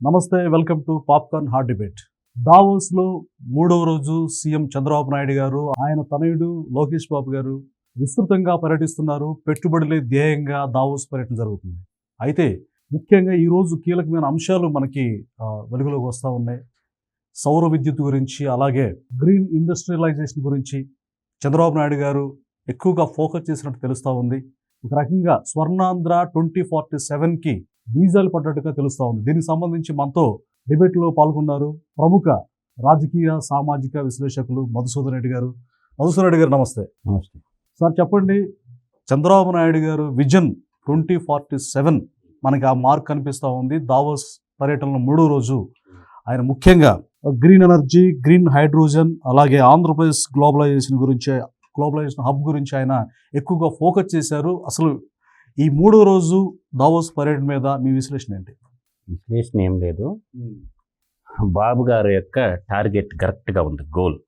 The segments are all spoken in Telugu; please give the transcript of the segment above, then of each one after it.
నమస్తే welcome to popcorn heart debate. దావోస్లో మూడవ రోజు సీఎం చంద్రబాబు నాయుడు గారు ఆయన తనయుడు లోకేష్ బాబు గారు విస్తృతంగా పర్యటిస్తున్నారు. పెట్టుబడులే ధ్యేయంగా దావోస్ పర్యటన జరుగుతుంది. అయితే ముఖ్యంగా ఈరోజు కీలకమైన అంశాలు మనకి వెలుగులోకి వస్తూ ఉన్నాయి. సౌర విద్యుత్ గురించి అలాగే గ్రీన్ ఇండస్ట్రియలైజేషన్ గురించి చంద్రబాబు నాయుడు గారు ఎక్కువగా ఫోకస్ చేసినట్టు తెలుస్తూ ఉంది. ఒక రకంగా స్వర్ణాంధ్ర ట్వంటీ ఫార్టీ సెవెన్కి బీజాలు పడ్డట్టుగా తెలుస్తూ ఉంది. దీనికి సంబంధించి మనతో డిబేట్లో పాల్గొన్నారు ప్రముఖ రాజకీయ సామాజిక విశ్లేషకులు మధుసూదన్ రెడ్డి గారు. మధుసూదన్ రెడ్డి గారు నమస్తే. నమస్తే. సార్ చెప్పండి. చంద్రబాబు నాయుడు గారు విజన్ ట్వంటీ ఫార్టీ సెవెన్ మనకి ఆ మార్క్ కనిపిస్తూ ఉంది. దావోస్ పర్యటనలో మూడో రోజు ఆయన ముఖ్యంగా గ్రీన్ ఎనర్జీ గ్రీన్ హైడ్రోజన్ అలాగే ఆంధ్రప్రదేశ్ గ్లోబలైజేషన్ గురించి గ్లోబలైజేషన్ హబ్ గురించి ఆయన ఎక్కువగా ఫోకస్ చేశారు. అసలు ఈ మూడో రోజు దావోస్ పర్యటన మీద మీ విశ్లేషణ ఏంటి? విశ్లేషణ ఏం లేదు. బాబు గారి యొక్క టార్గెట్ కరెక్ట్గా ఉంది గోల్.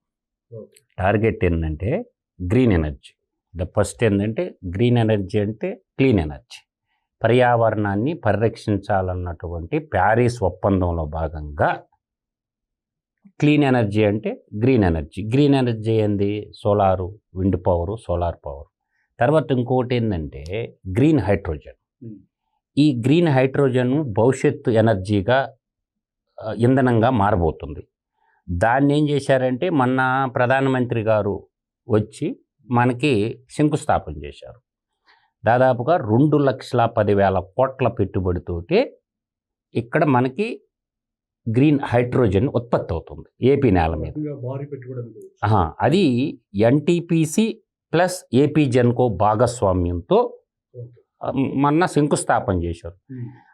టార్గెట్ ఏంటంటే గ్రీన్ ఎనర్జీ. ద ఫస్ట్ ఏంటంటే గ్రీన్ ఎనర్జీ అంటే క్లీన్ ఎనర్జీ. పర్యావరణాన్ని పరిరక్షించాలన్నటువంటి ప్యారిస్ ఒప్పందంలో భాగంగా క్లీన్ ఎనర్జీ అంటే గ్రీన్ ఎనర్జీ. గ్రీన్ ఎనర్జీ ఏంది? Solar wind power solar power. తర్వాత ఇంకోటి ఏంటంటే గ్రీన్ హైడ్రోజన్. ఈ గ్రీన్ హైడ్రోజన్ భవిష్యత్తు ఎనర్జీగా ఇంధనంగా మారబోతుంది. దాన్ని ఏం చేశారంటే మొన్న ప్రధానమంత్రి గారు వచ్చి మనకి శంకుస్థాపన చేశారు. దాదాపుగా రెండు లక్షల పదివేల కోట్ల పెట్టుబడితోటి ఇక్కడ మనకి గ్రీన్ హైడ్రోజన్ ఉత్పత్తి అవుతుంది ఏపీ నేల మీద. అది ఎన్టీపీసీ ప్లస్ ఏపీ జెన్కో భాగస్వామ్యంతో మొన్న శంకుస్థాపన చేశారు.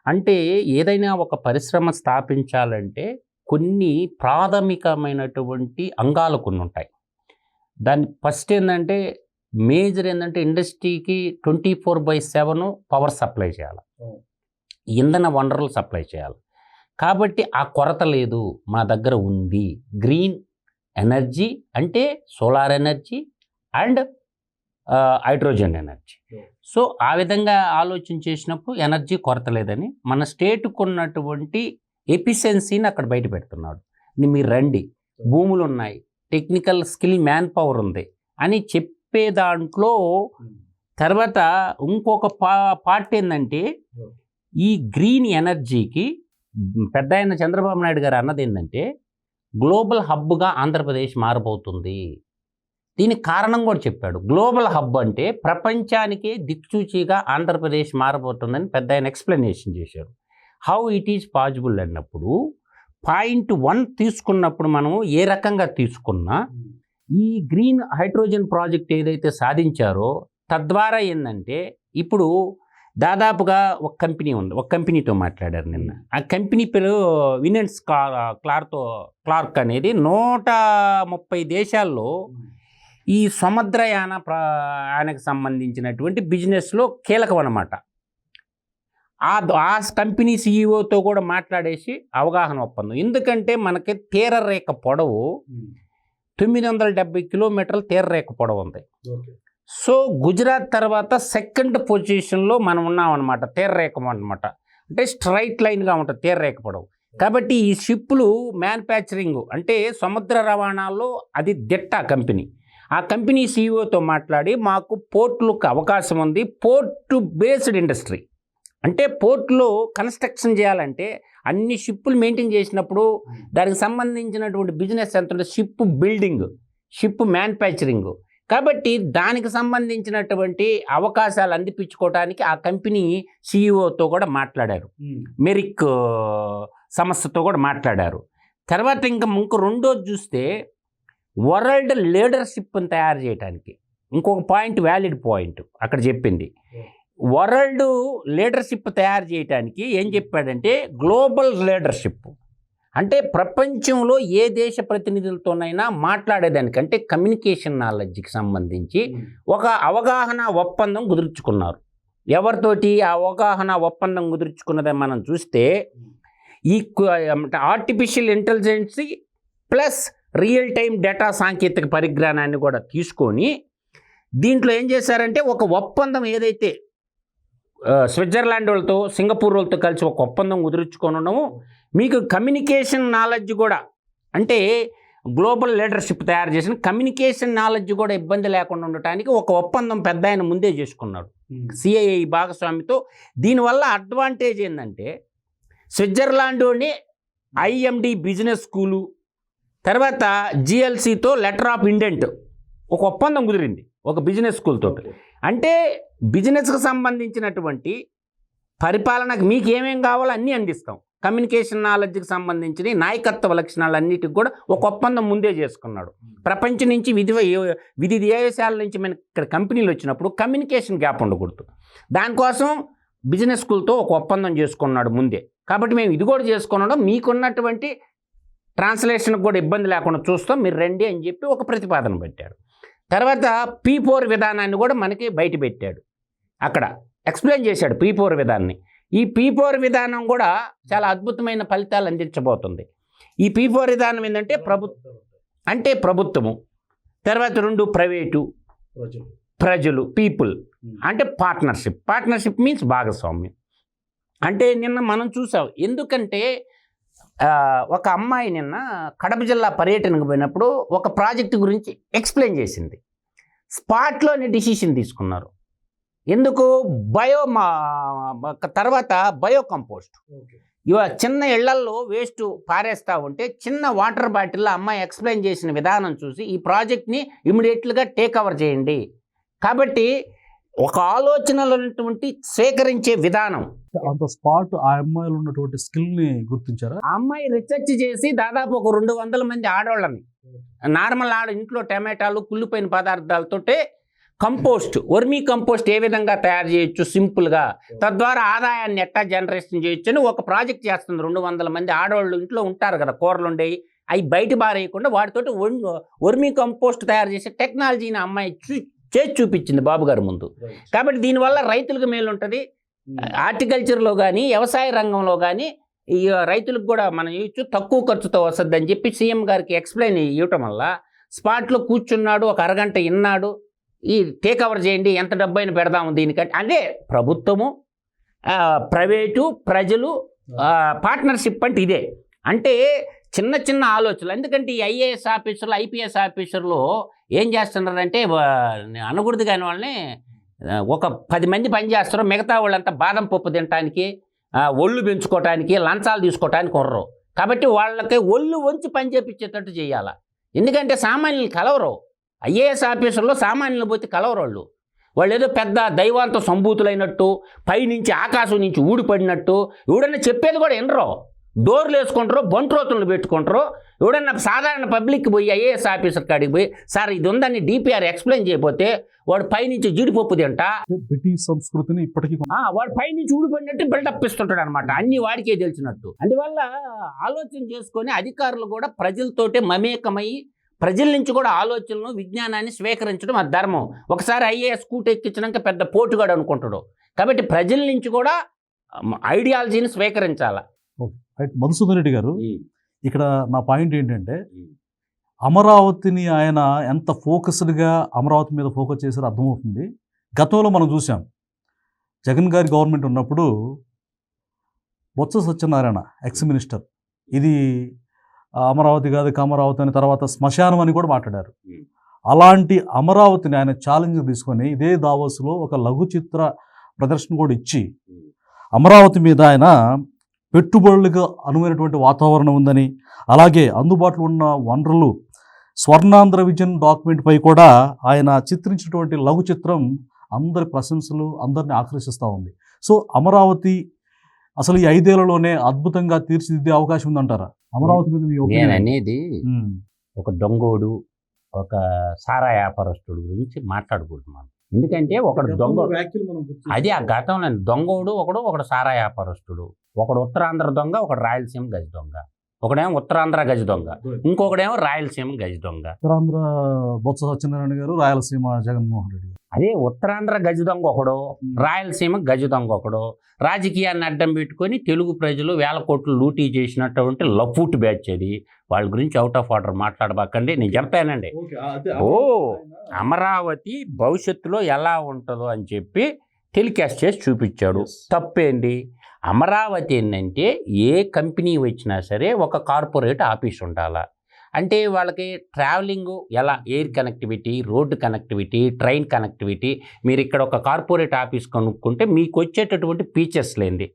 అంటే ఏదైనా ఒక పరిశ్రమ స్థాపించాలంటే కొన్ని ప్రాథమికమైనటువంటి అంగాలు కొన్ని ఉంటాయి. దాని ఫస్ట్ ఏంటంటే మేజర్ ఏంటంటే ఇండస్ట్రీకి twenty four by seven power supply చేయాలి. ఇంధన వనరులు సప్లై చేయాలి. కాబట్టి ఆ కొరత లేదు మా దగ్గర ఉంది. గ్రీన్ ఎనర్జీ అంటే solar energy and hydrogen energy. So ఆ విధంగా ఆలోచన చేసినప్పుడు ఎనర్జీ కొరత లేదని మన స్టేట్కు ఉన్నటువంటి ఎఫిషియన్సీని అక్కడ బయట పెడుతున్నాడు. మీరు రండి. భూములు ఉన్నాయి టెక్నికల్ స్కిల్ మ్యాన్ పవర్ ఉంది అని చెప్పే దాంట్లో తర్వాత ఇంకొక పా పార్ట్ ఏంటంటే. ఈ గ్రీన్ ఎనర్జీకి పెద్ద ఆయన చంద్రబాబు నాయుడు గారు అన్నది ఏంటంటే గ్లోబల్ హబ్గా ఆంధ్రప్రదేశ్ మారబోతుంది. దీనికి కారణం కూడా చెప్పాడు. గ్లోబల్ హబ్ అంటే ప్రపంచానికే దిక్చూచిగా ఆంధ్రప్రదేశ్ మారబోతుందని పెద్ద ఆయన ఎక్స్ప్లెనేషన్ చేశారు. హౌ ఇట్ ఈజ్ పాజిబుల్ అన్నప్పుడు పాయింట్ వన్ తీసుకున్నప్పుడు మనం ఏ రకంగా తీసుకున్నా ఈ గ్రీన్ హైడ్రోజన్ ప్రాజెక్ట్ ఏదైతే సాధించారో తద్వారా ఏంటంటే ఇప్పుడు దాదాపుగా ఒక కంపెనీ ఉంది ఒక కంపెనీతో మాట్లాడారు నిన్న. ఆ కంపెనీ పేరు వినెన్స్ క్లార్తో క్లార్క్ అనేది నూట ముప్పై దేశాల్లో ఈ సముద్రయాన ప్రయాణకు సంబంధించినటువంటి బిజినెస్లో కీలకం అన్నమాట. ఆ ఆ కంపెనీ సీఈఓతో కూడా మాట్లాడేసి అవగాహన ఒప్పందం. ఎందుకంటే మనకి తీరరేఖ పొడవు తొమ్మిది వందల డెబ్బై కిలోమీటర్ల తీరరేఖ పొడవు ఉంది. సో గుజరాత్ తర్వాత సెకండ్ పొజిషన్లో మనం ఉన్నామన్నమాట తీరరేఖ అనమాట అంటే స్ట్రైట్ లైన్గా ఉంటుంది తీరరేఖ పొడవు. కాబట్టి ఈ షిప్పులు మ్యానుఫ్యాక్చరింగ్ అంటే సముద్ర రవాణాల్లో అది దిట్ట కంపెనీ. ఆ కంపెనీ సీఈఓతో మాట్లాడి మాకు పోర్టులకు అవకాశం ఉంది. Port based industry. అంటే పోర్టులో కన్స్ట్రక్షన్ చేయాలంటే అన్ని షిప్పులు మెయింటైన్ చేసినప్పుడు దానికి సంబంధించినటువంటి బిజినెస్ ఎంత ఉంటుంది షిప్ బిల్డింగ్ షిప్ మ్యానుఫ్యాక్చరింగ్. కాబట్టి దానికి సంబంధించినటువంటి అవకాశాలు అందిపించుకోవడానికి ఆ కంపెనీ సీఈఓతో కూడా మాట్లాడారు. మెరిక్ సంస్థతో కూడా మాట్లాడారు. తర్వాత ఇంకా ఇంకో రెండోది చూస్తే వరల్డ్ లీడర్షిప్ని తయారు చేయడానికి ఇంకొక పాయింట్ వ్యాలిడ్ పాయింట్ అక్కడ చెప్పింది. వరల్డ్ లీడర్షిప్ తయారు చేయడానికి ఏం చెప్పాడంటే గ్లోబల్ లీడర్షిప్. అంటే ప్రపంచంలో ఏ దేశ ప్రతినిధులతోనైనా మాట్లాడేదానికంటే కమ్యూనికేషన్ నాలెడ్జ్కి సంబంధించి ఒక అవగాహన ఒప్పందం కుదుర్చుకున్నారు. ఎవరితోటి ఆ అవగాహన ఒప్పందం కుదుర్చుకున్నదని మనం చూస్తే ఈ artificial intelligence plus real time data సాంకేతిక పరిజ్ఞానాన్ని కూడా తీసుకొని దీంట్లో ఏం చేశారంటే ఒక ఒప్పందం ఏదైతే స్విట్జర్లాండ్ వాళ్ళతో సింగపూర్ వాళ్ళతో కలిసి ఒక ఒప్పందం కుదుర్చుకొని ఉన్నాము మీకు కమ్యూనికేషన్ నాలెడ్జ్ కూడా అంటే గ్లోబల్ లీడర్షిప్ తయారు చేసిన కమ్యూనికేషన్ నాలెడ్జ్ కూడా ఇబ్బంది లేకుండా ఉండటానికి ఒక ఒప్పందం పెద్ద ఆయన ముందే చేసుకున్నాడు. సిఐఐ భాగస్వామితో. దీనివల్ల అడ్వాంటేజ్ ఏంటంటే స్విట్జర్లాండ్లోని ఐఎండి బిజినెస్ స్కూలు తర్వాత జిఎల్సితో లెటర్ ఆఫ్ ఇండెంట్ ఒక ఒప్పందం కుదిరింది ఒక బిజినెస్ స్కూల్ తోటి. అంటే బిజినెస్కి సంబంధించినటువంటి పరిపాలనకు మీకు ఏమేం కావాలో అన్నీ అందిస్తాం. కమ్యూనికేషన్ నాలెడ్జ్కి సంబంధించిన నాయకత్వ లక్షణాలు అన్నిటికి కూడా ఒక ఒప్పందం ముందే చేసుకున్నాడు. ప్రపంచం నుంచి విధి విధి దేశాల నుంచి మన ఇక్కడ కంపెనీలు వచ్చినప్పుడు కమ్యూనికేషన్ గ్యాప్ ఉండకూడదు. దానికోసం బిజినెస్ స్కూల్తో ఒక ఒప్పందం చేసుకున్నాడు ముందే. కాబట్టి మేము ఇది కూడా చేసుకున్నాం మీకున్నటువంటి ట్రాన్స్లేషన్కి కూడా ఇబ్బంది లేకుండా చూస్తాం. మీరు రండి అని చెప్పి ఒక ప్రతిపాదన పెట్టాడు. తర్వాత పీ ఫోర్ విధానాన్ని కూడా మనకి బయట పెట్టాడు. అక్కడ ఎక్స్ప్లెయిన్ చేశాడు పీ ఫోర్ విధానాన్ని. ఈ పీ ఫోర్ విధానం కూడా చాలా అద్భుతమైన ఫలితాలు అందించబోతుంది. ఈ పీ ఫోర్ విధానం ఏంటంటే ప్రభు అంటే ప్రభుత్వము. తర్వాత రెండు ప్రైవేటు ప్రజలు. పీపుల్. అంటే పార్ట్నర్షిప్. పార్ట్నర్షిప్ మీన్స్ భాగస్వామ్యం. అంటే నిన్న మనం చూసాం. ఎందుకంటే ఒక అమ్మాయి నిన్న కడప జిల్లా పర్యటనకు పోయినప్పుడు ఒక ప్రాజెక్ట్ గురించి ఎక్స్ప్లెయిన్ చేసింది. స్పాట్లోనే డిసిషన్ తీసుకున్నారు. ఎందుకు? బయో మా తర్వాత బయో కంపోస్ట్ ఇవ చిన్న ఇళ్ళల్లో వేస్ట్ పారేస్తూ ఉంటే చిన్న వాటర్ బాటిల్లో అమ్మాయి ఎక్స్ప్లెయిన్ చేసిన విధానం చూసి ఈ ప్రాజెక్ట్ని ఇమీడియట్లుగా టేక్ ఓవర్ చేయండి. కాబట్టి ఒక ఆలోచనలో ఉన్నటువంటి స్వీకరించే విధానం. అంత స్పాట్ ఆ అమ్మాయిలో ఉన్నటువంటి స్కిల్ని గుర్తించారా? ఆ అమ్మాయి రీసెర్చ్ చేసి దాదాపు ఒక రెండు వందల మంది ఆడవాళ్ళని నార్మల్ ఆడ ఇంట్లో టమాటాలు కుళ్ళిపోయిన పదార్థాలతోటే కంపోస్ట్ వర్మీ కంపోస్ట్ ఏ విధంగా తయారు చేయొచ్చు సింపుల్గా. తద్వారా ఆదాయాన్ని ఎట్టా జనరేషన్ చేయొచ్చు అని ఒక ప్రాజెక్ట్ చేస్తుంది రెండు వందల మంది ఆడవాళ్ళు ఇంట్లో ఉంటారు కదా కూరలు ఉండేవి అవి బయట బారేయకుండా వాటితోటి వర్మీ కంపోస్ట్ తయారు చేసే టెక్నాలజీని అమ్మాయి చేసి చూపించింది బాబు గారి ముందు. కాబట్టి దీనివల్ల రైతులకు మేలు ఉంటుంది. హార్టికల్చర్లో కానీ వ్యవసాయ రంగంలో కానీ ఈ రైతులకు కూడా మనం ఇచ్చు తక్కువ ఖర్చుతో వస్తుంది అని చెప్పి సీఎం గారికి ఎక్స్ప్లెయిన్ ఇవ్వటం వల్ల స్పాట్లో కూర్చున్నాడు ఒక అరగంట విన్నాడు ఈ టేక్ ఓవర్ చేయండి ఎంత డబ్బు అయినా పెడదాము దీనికంటే. అదే ప్రభుత్వము ప్రైవేటు ప్రజలు పార్ట్నర్షిప్ అంటే ఇదే. అంటే చిన్న చిన్న ఆలోచనలు. ఎందుకంటే ఈ ఐఏఎస్ ఆఫీసర్లు ఐపీఎస్ ఆఫీసర్లు ఏం చేస్తున్నారంటే వా- అనకూడదు కాని వాళ్ళని ఒక పది మంది పని చేస్తారు. మిగతా వాళ్ళంతా బాదం పప్పు తినటానికి ఒళ్ళు పెంచుకోవటానికి లంచాలు తీసుకోవటానికి ఉర్రు కాబట్టి వాళ్ళకి ఒళ్ళు వంచి పని చేపించేటట్టు చేయాలి. ఎందుకంటే సామాన్యులు కలవరు. ఐఏఎస్ ఆఫీసర్లో సామాన్యులు పోతే కలవరు వాళ్ళు. వాళ్ళు ఏదో పెద్ద దైవాంత సంభూతులైనట్టు పైనుంచి ఆకాశం నుంచి ఊడిపడినట్టు ఎవడన్నా చెప్పేది కూడా వినరు. డోర్లు వేసుకుంటారు బంట్రోతులు పెట్టుకుంటారు ఎవడన్నా సాధారణ పబ్లిక్ పోయి ఐఏఎస్ ఆఫీసర్ కాడికి పోయి సార్ ఇది ఉందని డిపిఆర్ ఎక్స్ప్లెయిన్ చేయకపోతే వాడు పైనుంచి జీడిపప్పు తింటా? బ్రిటిష్ సంస్కృతిని ఇప్పటికీ ఆ, వాడు పైనుంచి ఊడిపడినట్టు బిల్డప్ ఇస్తుంటాడు అనమాట అన్ని వాడికే తెలిసినట్టు. అందువల్ల ఆలోచన చేసుకొని అధికారులు కూడా ప్రజలతోటే మమేకమై ప్రజల నుంచి కూడా ఆలోచనలు విజ్ఞానాన్ని స్వీకరించడం అది ధర్మం. ఒకసారి ఐఏఎస్ స్కూట్ ఎక్కించినాక పెద్ద పోటుగాడు అనుకుంటాడు. కాబట్టి ప్రజల నుంచి కూడా ఐడియాలజీని స్వీకరించాల. రైట్ మధుసూదన్ రెడ్డి గారు ఇక్కడ నా పాయింట్ ఏంటంటే అమరావతిని ఆయన ఎంత ఫోకస్డ్గా అమరావతి మీద ఫోకస్ చేశారో అర్థమవుతుంది. గతంలో మనం చూసాం జగన్ గారి గవర్నమెంట్ ఉన్నప్పుడు బొత్స సత్యనారాయణ ఎక్స్ మినిస్టర్ ఇది అమరావతి కాదు అమరావతి అని తర్వాత శ్మశానం అని కూడా మాట్లాడారు. అలాంటి అమరావతిని ఆయన ఛాలెంజ్ తీసుకొని ఇదే దావోస్లో ఒక లఘు చిత్ర ప్రదర్శన కూడా ఇచ్చి అమరావతి మీద ఆయన పెట్టుబడులకు అనువైనటువంటి వాతావరణం ఉందని అలాగే అందుబాటులో ఉన్న వనరులు స్వర్ణాంధ్ర విజన్ డాక్యుమెంట్ పై కూడా ఆయన చిత్రించినటువంటి లఘు చిత్రం అందరి ప్రశంసలు అందరిని ఆకర్షిస్తూ ఉంది. సో అమరావతి అసలు ఈ ఐదేళ్ళలోనే అద్భుతంగా తీర్చిదిద్దే అవకాశం ఉందంటారా? అమరావతి మీద నేను? అనేది ఒక దొంగోడు ఒక సారా వ్యాపారస్తుడు గురించి మాట్లాడకూడదు మనం. ఎందుకంటే ఒకడు దొంగ అది ఆ గతంలో దొంగోడు ఒకడు ఒకడు సారా వ్యాపారస్తుడు ఒకడు ఉత్తరాంధ్ర దొంగ ఒకడు రాయలసీమ గజ దొంగ. ఒకడేమో ఉత్తరాంధ్ర గజ దొంగ. ఇంకొకడేమో రాయలసీమ గజ దొంగ. ఉత్తరాంధ్ర బొత్స సత్యనారాయణ గారు రాయలసీమ జగన్మోహన్ రెడ్డి గారు. అదే ఉత్తరాంధ్ర గజ దొంగ ఒకడు రాయలసీమ గజ దొంగ ఒకడు రాజకీయాన్ని అడ్డం పెట్టుకొని తెలుగు ప్రజలు వేల కోట్లు లూటీ చేసినటువంటి లఫూట్ బ్యాచ్ అది. వాళ్ళ గురించి అవుట్ ఆఫ్ ఆర్డర్ మాట్లాడబాకండి. నేను చెప్తానండి ఓ అమరావతి భవిష్యత్తులో ఎలా ఉంటుందో అని చెప్పి టెలికాస్ట్ చేసి చూపించాడు. తప్పేంటి అమరావతి ఏంటంటే ఏ కంపెనీ వచ్చినా సరే ఒక కార్పొరేట్ ఆఫీస్ ఉండాలా. అంటే వాళ్ళకి ట్రావెలింగ్ ఎలా? Air connectivity road connectivity train connectivity మీరు ఇక్కడ ఒక కార్పొరేట్ ఆఫీస్ కొనుక్కుంటే మీకు వచ్చేటటువంటి ఫీచర్స్ లేనిది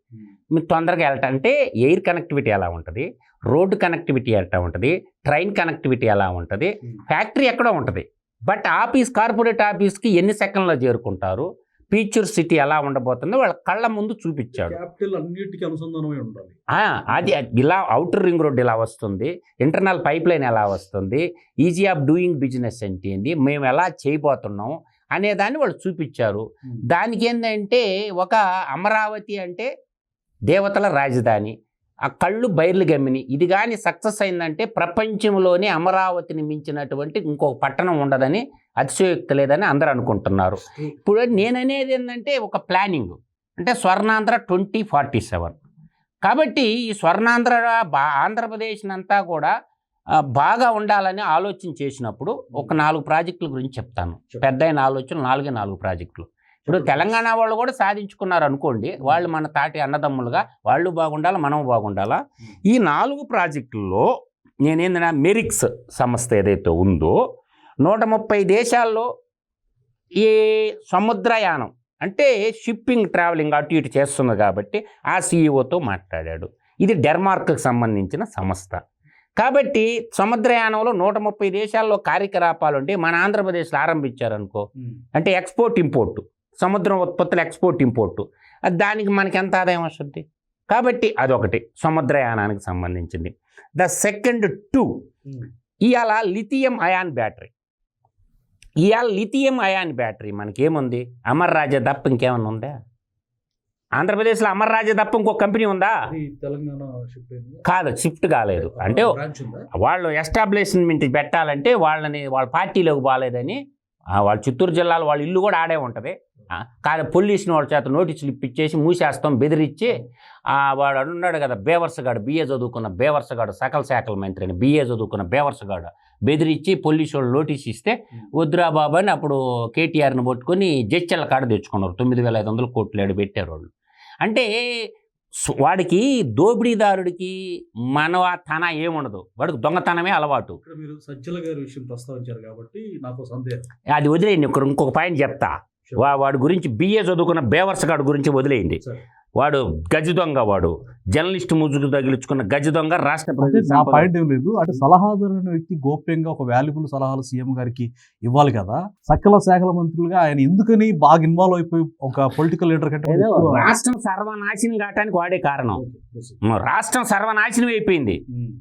మీరు తొందరగా వెళ్ళటం అంటే ఎయిర్ కనెక్టివిటీ ఎలా ఉంటుంది? రోడ్డు కనెక్టివిటీ ఎట్లా ఉంటుంది? ట్రైన్ కనెక్టివిటీ ఎలా ఉంటుంది? ఫ్యాక్టరీ ఎక్కడో ఉంటుంది. బట్ ఆఫీస్ కార్పొరేట్ ఆఫీస్కి ఎన్ని సెకండ్లో చేరుకుంటారు? ఫీచర్ సిటీ ఎలా ఉండబోతుందో వాళ్ళ కళ్ళ ముందు చూపించాడు. క్యాపిటల్ అన్నిటికీ అనుసంధానమై ఉండాలి. ఆ, అది ఇలా అవుటర్ రింగ్ రోడ్ ఇలా వస్తుంది ఇంటర్నల్ పైప్ లైన్ ఎలా వస్తుంది ఈజీ ఆఫ్ డూయింగ్ బిజినెస్ అంటే ఏంది మేము ఎలా చేయబోతున్నాం అనే దాన్ని వాళ్ళు చూపించారు. దానికి ఏంటంటే ఒక అమరావతి అంటే దేవతల రాజధాని ఆ కళ్ళు బయర్లు గమ్మిని. ఇది కానీ సక్సెస్ అయిందంటే ప్రపంచంలోనే అమరావతిని మించినటువంటి ఇంకొక పట్టణం ఉండదని అతిశయోక్తి లేదని అందరూ అనుకుంటున్నారు. ఇప్పుడు నేననేది ఏంటంటే ఒక ప్లానింగ్. అంటే స్వర్ణాంధ్ర ట్వంటీ ఫార్టీ సెవెన్. కాబట్టి ఈ స్వర్ణాంధ్ర బా ఆంధ్రప్రదేశ్ అంతా కూడా బాగా ఉండాలని ఆలోచన చేసినప్పుడు ఒక నాలుగు ప్రాజెక్టుల గురించి చెప్తాను. పెద్ద ఆలోచన నాలుగే నాలుగు ప్రాజెక్టులు. ఇప్పుడు తెలంగాణ వాళ్ళు కూడా సాధించుకున్నారు అనుకోండి వాళ్ళు మన తాటి అన్నదమ్ములుగా వాళ్ళు బాగుండాలా మనం బాగుండాలా? ఈ నాలుగు ప్రాజెక్టుల్లో నేనేందన్నా మెరిక్స్ సంస్థ ఏదైతే ఉందో నూట ముప్పై దేశాల్లో ఈ సముద్రయానం అంటే షిప్పింగ్ ట్రావెలింగ్ అటు ఇటు చేస్తుంది కాబట్టి ఆ సీఈఓతో మాట్లాడాడు. ఇది డెన్మార్క్కి సంబంధించిన సంస్థ. కాబట్టి సముద్రయానంలో నూట ముప్పై దేశాల్లో కార్యకలాపాలు ఉంటే మన ఆంధ్రప్రదేశ్లో ఆరంభించారనుకో అంటే ఎక్స్పోర్ట్ ఇంపోర్ట్. సముద్రం ఉత్పత్తుల ఎక్స్పోర్ట్ ఇంపోర్ట్ అది దానికి మనకి ఎంత ఆదాయం వస్తుంది? కాబట్టి అదొకటి. సముద్రయానానికి సంబంధించింది. ద సెకండ్ టూ ఇవాళ లిథియం అయాన్ బ్యాటరీ ఇవాళ లిథియం అయాన్ బ్యాటరీ మనకేముంది? అమర్ రాజా తప్ప ఇంకేమన్నా ఉందా? ఆంధ్రప్రదేశ్లో అమర్ రాజా తప్ప ఇంకో కంపెనీ ఉందా? కాదు షిఫ్ట్ కాలేదు. అంటే వాళ్ళు ఎస్టాబ్లిష్మెంట్ పెట్టాలంటే వాళ్ళని వాళ్ళ పార్టీలోకి బాగాలేదని వాళ్ళ చిత్తూరు జిల్లాలో వాళ్ళ ఇల్లు కూడా ఆడే ఉంటుంది. కానీ పొల్యూషన్ వాళ్ళ చేత నోటీసులు ఇప్పించేసి మూసేస్తాం బెదిరించి ఆ, వాడు ఉన్నాడు కదా బేవర్సగాడు బిఏ చదువుకున్న బేవర్సగాడు సకల శాఖల మంత్రి అని బిఏ చదువుకున్న బేవర్సగాడు బెదిరించి పోలీసు వాళ్ళు నోటీస్ ఇస్తే వద్దురా బాబు అని అప్పుడు కేటీఆర్ని పట్టుకొని జడ్చల కాడ తెచ్చుకున్నారు. తొమ్మిది వేల ఐదు వందల కోట్లు ఏడు పెట్టారు వాళ్ళు. అంటే వాడికి దోపిడీదారుడికి మనవ తన ఏముండదు. వాడికి దొంగతనమే అలవాటు. మీరు సజ్జల గారి విషయం ప్రస్తావించారు కాబట్టి నాకు సందేహం. అది వదిలేయండి ఇక్కడ ఇంకొక పాయింట్ చెప్తా. వాడి గురించి బిఏ చదువుకున్న బేవర్స్ గాడి గురించి వదిలేయండి. వాడు గజ దొంగ వాడు. జర్నలిస్ట్ ముజుగు తగిలించుకున్న గజ దొంగ రాష్ట్ర. పాయింట్ ఏం లేదు. అంటే సలహాదారు అనే వ్యక్తి గోప్యంగా ఒక వాల్యుబుల్ సలహాలు సీఎం గారికి ఇవ్వాలి కదా. సకల శాఖల మంత్రులుగా ఆయన ఎందుకని బాగా ఇన్వాల్వ్ అయిపోయి ఒక పొలిటికల్ లీడర్ కంటే రాష్ట్రం సర్వనాశనం కావటానికి వాడే కారణం. రాష్ట్రం సర్వనాశనం అయిపోయింది. ఉమ్,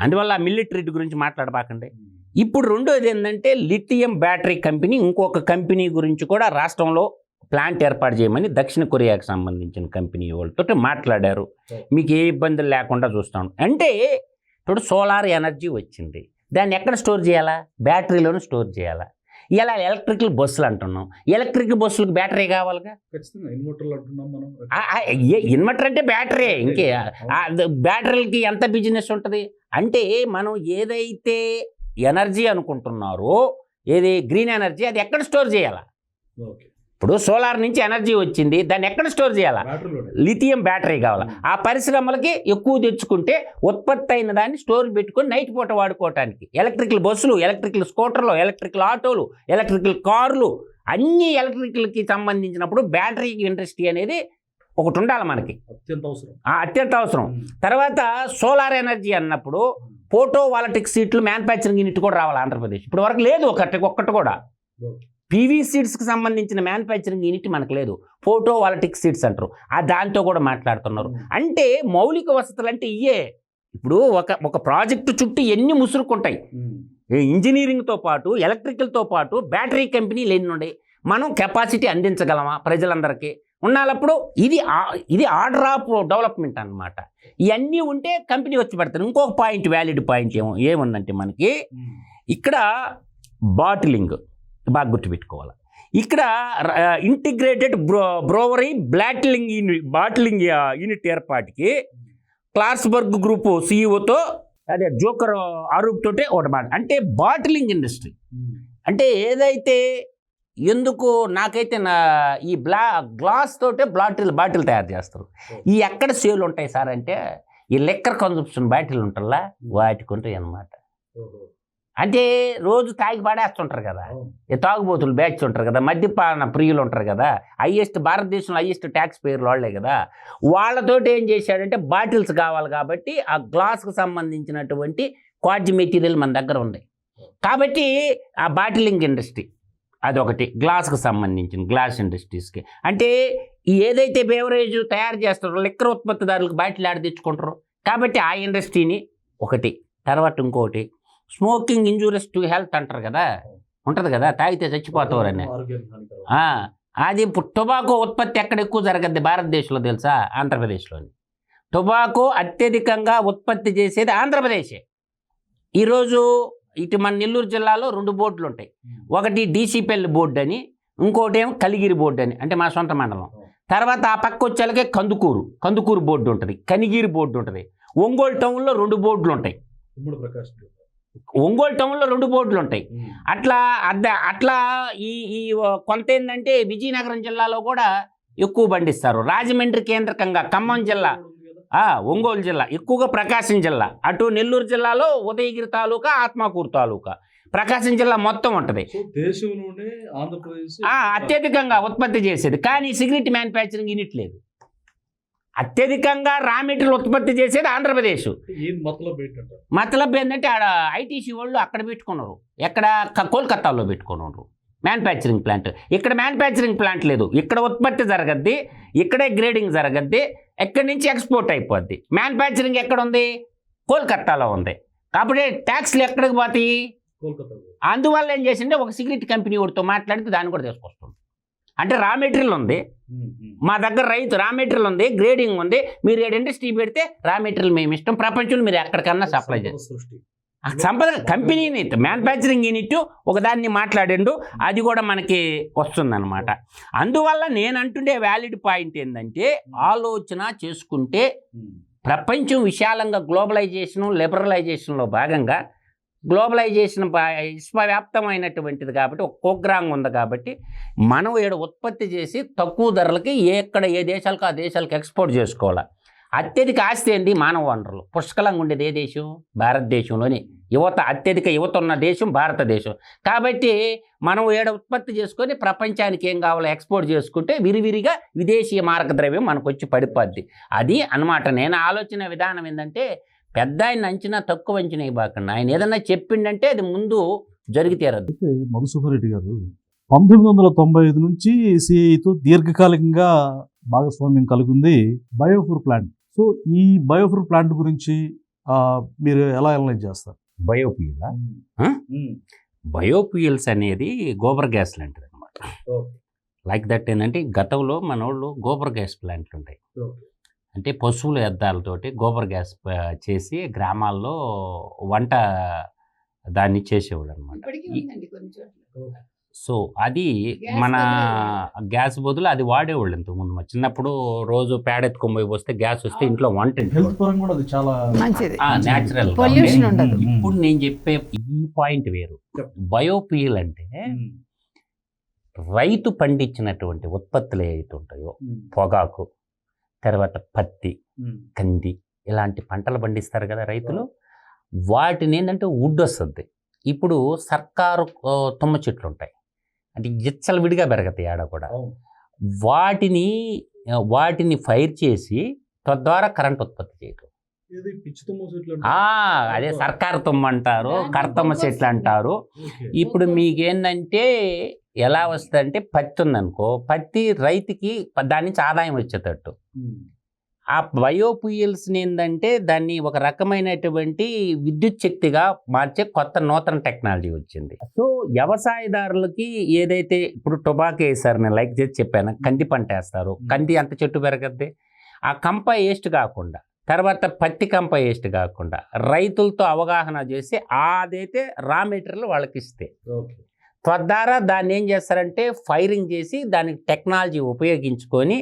అందువల్ల మిలిటరీ గురించి మాట్లాడబాకండి. ఉమ్. ఇప్పుడు రెండోది ఏంటంటే లిథియం బ్యాటరీ కంపెనీ ఇంకొక కంపెనీ గురించి కూడా రాష్ట్రంలో ప్లాంట్ ఏర్పాటు చేయమని దక్షిణ కొరియాకి సంబంధించిన కంపెనీ వాళ్ళతో మాట్లాడారు. మీకు ఏ ఇబ్బందులు లేకుండా చూస్తాం. అంటే ఇప్పుడు సోలార్ ఎనర్జీ వచ్చింది. దాన్ని ఎక్కడ స్టోర్ చేయాలా? బ్యాటరీలోనే స్టోర్ చేయాలా? ఇలా ఎలక్ట్రికల్ బస్సులు అంటున్నాం. ఎలక్ట్రిక్ బస్సులకు బ్యాటరీ కావాలిగా? ఇన్వర్టర్ అంటే బ్యాటరీ. ఇంకే బ్యాటరీలకి ఎంత బిజినెస్ ఉంటుంది? అంటే మనం ఏదైతే ఎనర్జీ అనుకుంటున్నారో ఏది గ్రీన్ ఎనర్జీ అది ఎక్కడ స్టోర్ చేయాలా? ఇప్పుడు సోలార్ నుంచి ఎనర్జీ వచ్చింది దాన్ని ఎక్కడ స్టోర్ చేయాలా? లిథియం బ్యాటరీ కావాలి. ఆ పరిశ్రమలకి ఎక్కువ తెచ్చుకుంటే ఉత్పత్తి అయిన దాన్ని స్టోర్ పెట్టుకొని నైట్ పూట వాడుకోవటానికి. ఎలక్ట్రికల్ బస్సులు ఎలక్ట్రికల్ స్కూటర్లు ఎలక్ట్రికల్ ఆటోలు ఎలక్ట్రికల్ కార్లు అన్ని ఎలక్ట్రికల్కి సంబంధించినప్పుడు బ్యాటరీ ఇండస్ట్రీ అనేది ఒకటి ఉండాలి మనకి. అత్యంత అవసరం. అత్యంత అవసరం. తర్వాత సోలార్ ఎనర్జీ అన్నప్పుడు ఫోటో వాలటిక్ సీట్లు మ్యానుఫ్యాక్చరింగ్ యూనిట్ కూడా రావాలి ఆంధ్రప్రదేశ్. ఇప్పుడు వరకు లేదు ఒకటి ఒక్కటి కూడా. పీవీ సీడ్స్కి సంబంధించిన మ్యానుఫ్యాక్చరింగ్ యూనిట్ మనకు లేదు. ఫోటో వాలటిక్ సీడ్స్ అంటారు. ఆ దాంతో కూడా మాట్లాడుతున్నారు. అంటే మౌలిక వసతులు అంటే ఇయే ఇప్పుడు ఒక ఒక ప్రాజెక్టు చుట్టూ ఎన్ని ముసురుకుంటాయి? ఈ ఇంజనీరింగ్తో పాటు ఎలక్ట్రికల్తో పాటు బ్యాటరీ కంపెనీలు ఎన్ని ఉన్నాయి మనం కెపాసిటీ అందించగలమా ప్రజలందరికీ? ఉన్నాలప్పుడు ఇది ఇది ఆర్డర్ ఆఫ్ డెవలప్మెంట్ అన్నమాట. ఇవన్నీ ఉంటే కంపెనీ వచ్చి పెడతారు. ఇంకొక పాయింట్ వ్యాలిడ్ పాయింట్ ఏమో ఏముందంటే మనకి ఇక్కడ బాటిలింగ్ బాగా గుర్తుపెట్టుకోవాలి. ఇక్కడ integrated brew brewery bottling unit bottling unit ఏర్పాటుకి Carlsberg group సీఈఓతో అదే జోకర్ ఆరూప్ తోటే ఒకటి మాట. అంటే బాటిలింగ్ ఇండస్ట్రీ. అంటే ఏదైతే ఎందుకు నాకైతే నా ఈ బ్లా గ్లాస్ తోటే బాటిల్ బాటిల్ తయారు చేస్తారు. ఈ ఎక్కడ సేల్ ఉంటాయి సార్ అంటే ఈ లెక్కర్ కన్సంప్షన్ బాటిల్ ఉంటుందా వాటికి ఉంటాయి అన్నమాట. అంటే రోజు తాగి పడేస్తుంటారు కదా. ఈ తాగుబోతులు బ్యాచ్ ఉంటారు కదా మద్యపాన ప్రియులు ఉంటారు కదా హైయెస్ట్ భారతదేశంలో హైయెస్ట్ ట్యాక్స్ పేర్లు వాళ్ళే కదా వాళ్ళతోటి ఏం చేశాడంటే బాటిల్స్ కావాలి కాబట్టి ఆ గ్లాస్కి సంబంధించినటువంటి క్వాడ్జ్ మెటీరియల్ మన దగ్గర ఉంది. కాబట్టి ఆ బాటిలింగ్ ఇండస్ట్రీ అదొకటి. గ్లాస్కి సంబంధించిన గ్లాస్ ఇండస్ట్రీస్కి. అంటే ఏదైతే బేవరేజ్ తయారు చేస్తారో లిక్కర్ ఉత్పత్తిదారులకు బాటిల్ ఆడ తెచ్చుకుంటారు కాబట్టి ఆ ఇండస్ట్రీని ఒకటి. తర్వాత ఇంకోటి స్మోకింగ్ ఇంజూరియస్ టు హెల్త్ అంటారు కదా? ఉంటుంది కదా? తాగితే చచ్చిపోతారని అది ఇప్పుడు టొబాకో ఉత్పత్తి ఎక్కడ ఎక్కువ జరగద్ది భారతదేశంలో తెలుసా? ఆంధ్రప్రదేశ్లోని. టొబాకో అత్యధికంగా ఉత్పత్తి చేసేది ఆంధ్రప్రదేశే. ఈరోజు ఇటు మన నెల్లూరు జిల్లాలో రెండు బోర్డులు ఉంటాయి ఒకటి డీసీపల్లి బోర్డు అని ఇంకోటి ఏమో కలిగిరి బోర్డు అని అంటే మా సొంత మండలం. తర్వాత ఆ పక్క వచ్చేలకే కందుకూరు. కందుకూరు బోర్డు ఉంటుంది కనిగిరి బోర్డు ఉంటుంది ఒంగోలు టౌన్లో రెండు బోర్డులు ఉంటాయి ఒంగోలు టౌన్లో రెండు బోర్డులు ఉంటాయి అట్లా అద్ద అట్లా ఈ ఈ కొంత ఏంటంటే విజయనగరం జిల్లాలో కూడా ఎక్కువ పండిస్తారు. రాజమండ్రి కేంద్రకంగా ఖమ్మం జిల్లా ఒంగోలు జిల్లా ఎక్కువగా ప్రకాశం జిల్లా. అటు నెల్లూరు జిల్లాలో ఉదయగిరి తాలూకా ఆత్మకూరు తాలూకా. ప్రకాశం జిల్లా మొత్తం ఉంటుంది. దేశంలోనే ఆంధ్రప్రదేశ్ అత్యధికంగా ఉత్పత్తి చేసేది. కానీ సిగరెట్ మ్యానుఫ్యాక్చరింగ్ యూనిట్ లేదు. అత్యధికంగా రా మెటీరియల్ ఉత్పత్తి చేసేది ఆంధ్రప్రదేశ్. మతలబ్ ఏంటంటే ఆడ ఐటీసీ వాళ్ళు అక్కడ పెట్టుకున్నారు. ఎక్కడ కోల్కతాలో పెట్టుకున్నారు. Manufacturing plant. ఇక్కడ మ్యానుఫ్యాక్చరింగ్ ప్లాంట్ లేదు. ఇక్కడ ఉత్పత్తి జరగద్ది ఇక్కడే గ్రేడింగ్ జరగద్ది. ఎక్కడి నుంచి ఎక్స్పోర్ట్ అయిపోద్ది? మ్యానుఫ్యాక్చరింగ్ ఎక్కడ ఉంది కోల్కతాలో ఉంది. కాబట్టి ట్యాక్స్లు ఎక్కడికి పోతాయి? అందువల్ల ఏం చేసిండే ఒక సిగరెట్ కంపెనీ వాడితో మాట్లాడితే దాన్ని కూడా తీసుకొస్తుంది. అంటే రా మెటీరియల్ ఉంది. మా దగ్గర రైతు రా మెటీరియల్ ఉంది గ్రేడింగ్ ఉంది. మీరు ఏడు ఇండస్ట్రీ పెడితే రా మెటీరియల్ మేము ఇష్టం ప్రపంచంలో మీరు ఎక్కడికన్నా సప్లై చేస్తారు. సంపద కంపెనీ మ్యానుఫ్యాక్చరింగ్ యూనిట్ ఒకదాన్ని మాట్లాడిండు అది కూడా మనకి వస్తుందన్నమాట. అందువల్ల నేను అంటుండే వ్యాలిడ్ పాయింట్ ఏంటంటే ఆలోచన చేసుకుంటే ప్రపంచం విశాలంగా గ్లోబలైజేషను లిబరలైజేషన్లో భాగంగా గ్లోబలైజేషన్ విశ్వవ్యాప్తమైనటువంటిది కాబట్టి ఒక కోగ్రాంగ్ ఉంది కాబట్టి మనం ఇక్కడ ఉత్పత్తి చేసి తక్కువ ధరలకి ఎక్కడ ఏ దేశాలకు ఆ దేశాలకు ఎక్స్పోర్ట్ చేసుకోవాలి? అత్యధిక ఆస్తి ఏంటి మానవ వనరులు. పుష్కలంగా ఉండేది ఏ దేశం? భారతదేశంలోని. యువత అత్యధిక యువత ఉన్న దేశం భారతదేశం. కాబట్టి మనం ఏడ ఉత్పత్తి చేసుకొని ప్రపంచానికి ఏం కావాలో ఎక్స్పోర్ట్ చేసుకుంటే విరివిరిగా విదేశీయ మార్గద్రవ్యం మనకు వచ్చి పడిపోద్ది. అది అన్నమాట. నేను ఆలోచన విధానం ఏంటంటే పెద్ద ఆయన అంచనా తక్కువ అంచనా ఇవ్వకుండా. ఆయన ఏదన్నా చెప్పిండంటే అది ముందు జరిగి తీరదు. మధుసూదన్ రెడ్డి గారు పంతొమ్మిది వందల తొంభై ఐదు నుంచి సిఐతో దీర్ఘకాలికంగా భాగస్వామ్యం కలిగింది బయోఫూర్ ప్లాంట్. సో ఈ బయోఫూర్ ప్లాంట్ గురించి ఆ, మీరు ఎలా అనలైజ్ చేస్తారు? బయోఫ్యూల్ బయోఫ్యూయల్స్ అనేది గోబర్ గ్యాస్ లాంటిది అనమాట లైక్ దట్ ఏంటంటే గతంలో మన వాళ్ళు గోబర్ గ్యాస్ ప్లాంట్లు ఉంటాయి. అంటే పశువుల వ్యర్థాలతోటి గోబర్ గ్యాస్ చేసి గ్రామాల్లో వంట దాన్ని చేసేవాళ్ళు అనమాట సో అది మన గ్యాస్ బదులు అది వాడేవాళ్ళు ఇంతకుముందు మా చిన్నప్పుడు రోజు పేడ ఎత్తుకొని పోయి వస్తే గ్యాస్ వస్తే ఇంట్లో వంట హెల్త్ పరంగా కూడా అది చాలా మంచిది. న్యాచురల్ పొల్యూషన్ ఉండదు. ఇప్పుడు నేను చెప్పే ఈ పాయింట్ వేరు. బయోఫియల్ అంటే రైతు పండించినటువంటి ఉత్పత్తులు ఏవైతే ఉంటాయో పొగాకు తర్వాత పత్తి కంది ఇలాంటి పంటలు పండిస్తారు కదా రైతులు. వాటిని ఏంటంటే వుడ్ వస్తుంది. ఇప్పుడు సర్కారు తుమ్మ చెట్లు ఉంటాయి. అంటే గిచ్చలు విడిగా పెరగతాయి ఆడ కూడా. వాటిని వాటిని ఫైర్ చేసి తద్వారా కరెంట్ ఉత్పత్తి చేయటం. అదే సర్కారు తుమ్మ అంటారు కర్తమ్మ చెట్లు అంటారు. ఇప్పుడు మీకేందంటే ఎలా వస్తుందంటే పత్తి ఉందనుకో పత్తి రైతుకి ప- దాని నుంచి ఆదాయం వచ్చేటట్టు. ఆ బయోఫ్యూయల్స్ ఏంటంటే దాన్ని ఒక రకమైనటువంటి విద్యుత్ శక్తిగా మార్చే కొత్త నూతన టెక్నాలజీ వచ్చింది. సో వ్యవసాయదారులకి ఏదైతే ఇప్పుడు టొబాకో వేసారు నేను లైక్ చేసి చెప్పాను కంది పంట వేస్తారు. కంది అంత చెట్టు పెరగద్ది? ఆ కంప వేస్ట్ కాకుండా తర్వాత పత్తి కంప వేస్ట్ కాకుండా రైతులతో అవగాహన చేసి అదైతే రా మెటీరియల్ వాళ్ళకి ఇస్తే తద్వారా దాన్ని ఏం చేస్తారంటే ఫైరింగ్ చేసి దానికి టెక్నాలజీ ఉపయోగించుకొని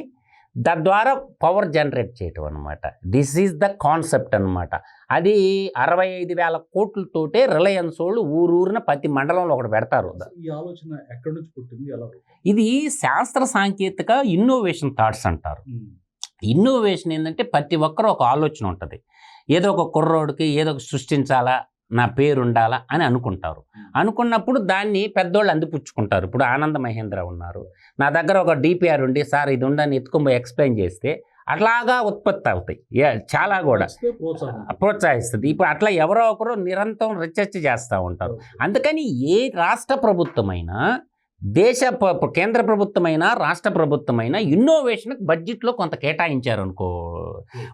తద్వారా పవర్ జనరేట్ చేయటం అనమాట దిస్ ఈజ్ ద కాన్సెప్ట్ అనమాట అది అరవై ఐదు వేల కోట్లతోటే రిలయన్స్ వాళ్ళు ఊరూరిన ప్రతి మండలంలో ఒకటి పెడతారు. ఈ ఆలోచన ఎక్కడి నుంచి పుట్టింది? ఎలా ఇది శాస్త్ర సాంకేతిక ఇన్నోవేషన్ థాట్స్ అంటారు. ఇన్నోవేషన్ ఏంటంటే ప్రతి ఒక్కరు ఒక ఆలోచన ఉంటుంది. ఏదో ఒక కుర్రోడికి ఏదో ఒక సృష్టించాలా? నా పేరు ఉండాలా అని అనుకుంటారు. అనుకున్నప్పుడు దాన్ని పెద్దోళ్ళు అందిపుచ్చుకుంటారు. ఇప్పుడు ఆనంద మహేంద్ర ఉన్నారు. నా దగ్గర ఒక డిపిఆర్ ఉండి సార్ ఇది ఉండని ఎత్తుకొని ఎక్స్ప్లెయిన్ చేస్తే అట్లాగా ఉత్పత్తి అవుతాయి. చాలా కూడా ప్రోత్సహిస్తుంది. ఇప్పుడు అట్లా ఎవరో ఒకరు నిరంతరం రీసెర్చ్ చేస్తూ ఉంటారు. అందుకని ఏ రాష్ట్ర ప్రభుత్వమైనా దేశ కేంద్ర ప్రభుత్వమైనా రాష్ట్ర ప్రభుత్వమైనా ఇన్నోవేషన్కి బడ్జెట్లో కొంత కేటాయించారు అనుకో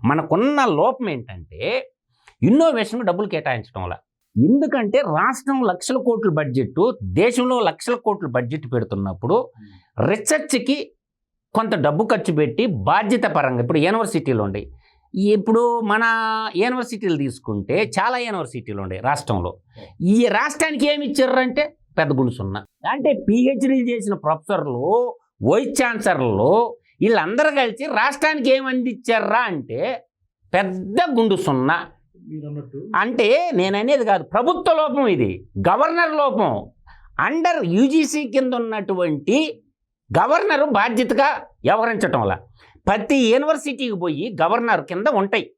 మనకున్న లోపం ఏంటంటే ఇన్నోవేషన్కి డబ్బులు కేటాయించడం వల్ల. ఎందుకంటే రాష్ట్రం లక్షల కోట్ల బడ్జెట్ దేశంలో లక్షల కోట్ల బడ్జెట్ పెడుతున్నప్పుడు రీసెర్చ్కి కొంత డబ్బు ఖర్చు పెట్టి బాధ్యత పరంగా ఇప్పుడు యూనివర్సిటీలు ఉండే. ఇప్పుడు మన యూనివర్సిటీలు తీసుకుంటే చాలా యూనివర్సిటీలు ఉండే రాష్ట్రంలో. ఈ రాష్ట్రానికి ఏమి ఇచ్చారంటే పెద్ద గుండు సున్నా. అంటే పిహెచ్డీ చేసిన ప్రొఫెసర్లు వైస్ ఛాన్సలర్లు వీళ్ళందరూ కలిసి రాష్ట్రానికి ఏమి అందించారా అంటే పెద్ద గుండు సున్నా. అంటే నేను అనేది కాదు. ప్రభుత్వ లోపం ఇది. గవర్నర్ లోపం. అండర్ యూజీసీ కింద ఉన్నటువంటి గవర్నర్ బాధ్యతగా వ్యవహరించటం వల్ల. ప్రతి యూనివర్సిటీకి పోయి గవర్నర్ కింద ఉంటాయి.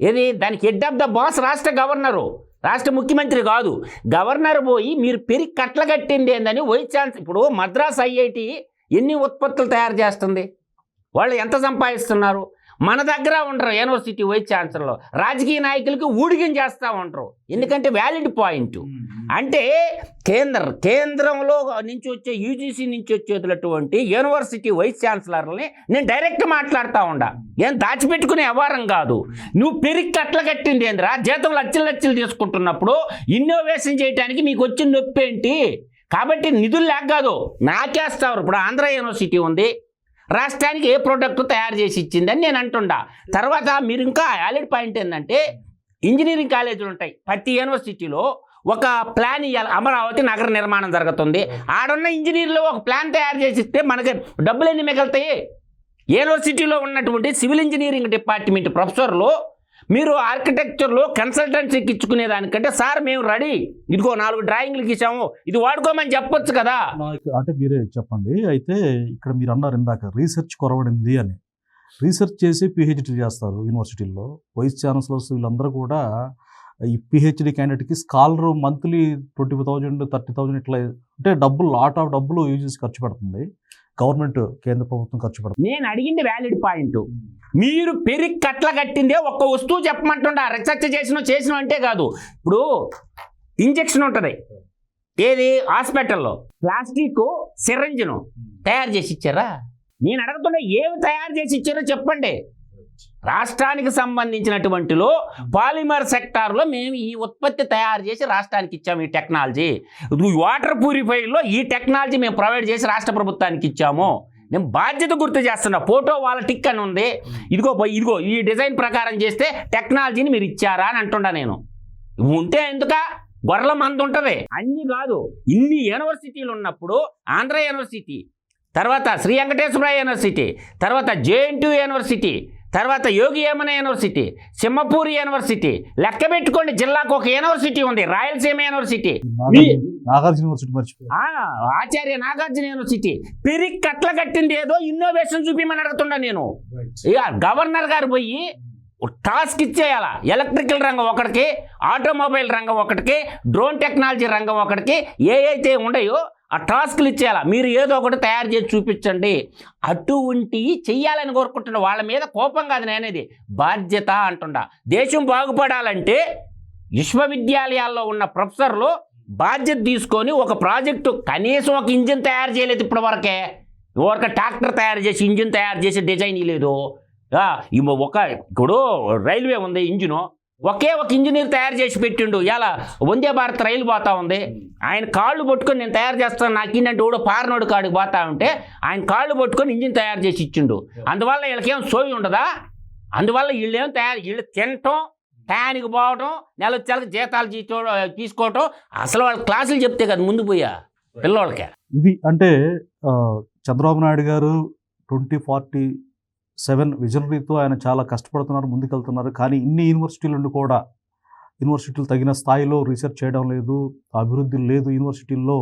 ఏది? దానికి హెడ్ ఆఫ్ ద బాస్ రాష్ట్ర గవర్నరు. రాష్ట్ర ముఖ్యమంత్రి కాదు. గవర్నర్ పోయి మీరు పెరిగి కట్ల కట్టింది ఏందని వైస్ ఛాన్స్ ఇప్పుడు మద్రాస్ ఐఐటి ఎన్ని ఉత్పత్తులు తయారు చేస్తుంది? వాళ్ళు ఎంత సంపాదిస్తున్నారు? మన దగ్గర ఉండరు. యూనివర్సిటీ వైస్ ఛాన్సలర్లో. రాజకీయ నాయకులకి ఊడిగం చేస్తూ ఉంటారు ఎందుకంటే వ్యాలిడ్ పాయింట్. అంటే కేంద్ర కేంద్రంలో నుంచి వచ్చే యూజీసీ నుంచి వచ్చేటటువంటి యూనివర్సిటీ వైస్ ఛాన్సలర్ని నేను డైరెక్ట్ మాట్లాడుతూ ఉండా. ఏం దాచిపెట్టుకునే వ్యవహారం కాదు. నువ్వు పెరిగి కట్ల కట్టింది ఏందిరా? జీతం లచ్చలు లచ్చలు తీసుకుంటున్నప్పుడు ఇన్నోవేషన్ చేయడానికి మీకు వచ్చిన నొప్పి ఏంటి కాబట్టి నిధులు లేక కాదు. నాకేస్తారు. ఇప్పుడు ఆంధ్ర యూనివర్సిటీ ఉంది. రాష్ట్రానికి ఏ ప్రోడక్ట్ తయారు చేసి ఇచ్చిందని నేను అంటుండా. తర్వాత మీరు ఇంకా వ్యాలిడ్ పాయింట్ ఏంటంటే ఇంజనీరింగ్ కాలేజీలు ఉంటాయి. ప్రతి యూనివర్సిటీలో ఒక ప్లాన్ ఇవ్వాలి అమరావతి నగర నిర్మాణం జరుగుతుంది. ఆడున్న ఇంజనీర్లు ఒక ప్లాన్ తయారు చేసి ఇస్తే మనకి డబ్బులు ఎన్ని మిగులుతాయి? యూనివర్సిటీలో ఉన్నటువంటి సివిల్ ఇంజనీరింగ్ డిపార్ట్మెంట్ ప్రొఫెసర్లు మీరు ఆర్కిటెక్చర్లో కన్సల్టెన్సీకి ఇచ్చుకునే దానికంటే సార్ మేము రెడీ. ఇదిగో నాలుగు డ్రాయింగ్లు గీసాము. ఇది వాడుకోమని చెప్పొచ్చు కదా. అంటే మీరే చెప్పండి. అయితే ఇక్కడ మీరు అన్నారు ఇందాక రీసెర్చ్ కొరవడింది అని. రీసెర్చ్ చేసి పిహెచ్డి చేస్తారు యూనివర్సిటీల్లో. వైస్ ఛాన్సలర్స్ వీళ్ళందరూ కూడా ఈ PhD క్యాండిడేట్కి scholar monthly twenty thousand thirty thousand ఇట్లా అంటే డబ్బులు లాట్ ఆఫ్ డబ్బులు యూజెస్ ఖర్చు పెడుతుంది. గవర్నమెంట్ కేంద్ర ప్రభుత్వం ఖర్చు పెడుతుంది. నేను అడిగింది వ్యాలిడ్ పాయింట్. మీరు పెరిగి కట్ల కట్టిందే ఒక్క వస్తువు చెప్పమంటుండ. రీసెర్చ్ చేసిన చేసిన అంటే కాదు. ఇప్పుడు ఇంజెక్షన్ ఉంటుంది. ఏది? హాస్పిటల్లో. ప్లాస్టిక్ సిరంజను తయారు చేసి ఇచ్చారా? నేను అడుగుతున్నా ఏమి తయారు చేసి ఇచ్చారో చెప్పండి. రాష్ట్రానికి సంబంధించినటువంటిలో పాలిమర్ సెక్టార్లో మేము ఈ ఉత్పత్తి తయారు చేసి రాష్ట్రానికి ఇచ్చాము ఈ టెక్నాలజీ వాటర్ ప్యూరిఫైర్లో ఈ టెక్నాలజీ మేము ప్రొవైడ్ చేసి రాష్ట్ర ప్రభుత్వానికి ఇచ్చాము. నేను బాధ్యత గుర్తు చేస్తున్నా ఫోటో వాళ్ళ టిక్ అని ఉంది. ఇదిగో పోయి ఇదిగో ఈ డిజైన్ ప్రకారం చేస్తే టెక్నాలజీని మీరు ఇచ్చారా అని అంటున్నా నేను. ఉంటే ఎందుక? గొర్రెల మంది ఉంటుంది. అన్ని కాదు. ఇన్ని యూనివర్సిటీలు ఉన్నప్పుడు ఆంధ్ర యూనివర్సిటీ తర్వాత శ్రీ వెంకటేశ్వర యూనివర్సిటీ తర్వాత జేఎన్టీ యూనివర్సిటీ తర్వాత యోగి యమన యూనివర్సిటీ? సింహపూర్ యూనివర్సిటీ. లెక్క పెట్టుకోండి జిల్లాకు ఒక యూనివర్సిటీ ఉంది రాయలసీమ యూనివర్సిటీ. ఆచార్య నాగార్జున యూనివర్సిటీ. పెరిగి కట్ల కట్టింది ఏదో ఇన్నోవేషన్ చూపించమని అడుగుతున్నా నేను. ఇక గవర్నర్ గారు పోయి టాస్క్ ఇచ్చేయాల? ఎలక్ట్రికల్ రంగం ఒకటికి ఆటోమొబైల్ రంగం ఒకటికి డ్రోన్ టెక్నాలజీ రంగం ఒకటికి ఏ అయితే ఉన్నాయో ఆ టాస్క్లు ఇచ్చేలా మీరు ఏదో ఒకటి తయారు చేసి చూపించండి. అటువంటి చెయ్యాలని కోరుకుంటున్న వాళ్ళ మీద కోపం కాదు నేనేది. బాధ్యత అంటుండా. దేశం బాగుపడాలంటే విశ్వవిద్యాలయాల్లో ఉన్న ప్రొఫెసర్లు బాధ్యత తీసుకొని ఒక ప్రాజెక్టు కనీసం ఒక ఇంజిన్ తయారు చేయలేదు ఇప్పటి వరకే. ఒక ట్రాక్టర్ తయారు చేసి ఇంజిన్ తయారు చేసి డిజైన్ లేదు. ఒక ఇప్పుడు రైల్వే ఉంది ఇంజిను. ఒకే ఒక ఇంజనీర్ తయారు చేసి పెట్టిండు. ఇలా వందే భారత్ రైలు పోతా ఉంది. ఆయన కాళ్ళు పట్టుకొని నేను తయారు చేస్తాను. నాకు ఏంటంటే కూడా పారనోడు కాడికి పోతా ఉంటే ఆయన కాళ్ళు పట్టుకొని ఇంజిన్ తయారు చేసి ఇచ్చిండు. అందువల్ల వీళ్ళకేం సోయి ఉండదా? అందువల్ల వీళ్ళేం తయారు వీళ్ళు తినటం టయానికి పోవటం నెల వచ్చేళ్ళకి జీతాలు తీసుకోవటం అసలు వాళ్ళ క్లాసులు చెప్తే కదా ముందు పోయా పిల్లవాళ్ళకే. ఇది అంటే చంద్రబాబు నాయుడు గారు ట్వంటీ ఫార్టీ సెవెన్ విజనరీతో ఆయన చాలా కష్టపడుతున్నారు ముందుకెళ్తున్నారు. కానీ ఇన్ని యూనివర్సిటీలు ఉండి కూడా యూనివర్సిటీలు తగిన స్థాయిలో రీసెర్చ్ చేయడం లేదు అభివృద్ధి లేదు యూనివర్సిటీల్లో.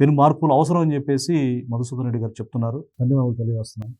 పెను మార్పులు అవసరం అని చెప్పేసి మధుసూదన్ రెడ్డి గారు చెప్తున్నారు. ధన్యవాదాలు తెలియజేస్తున్నాను.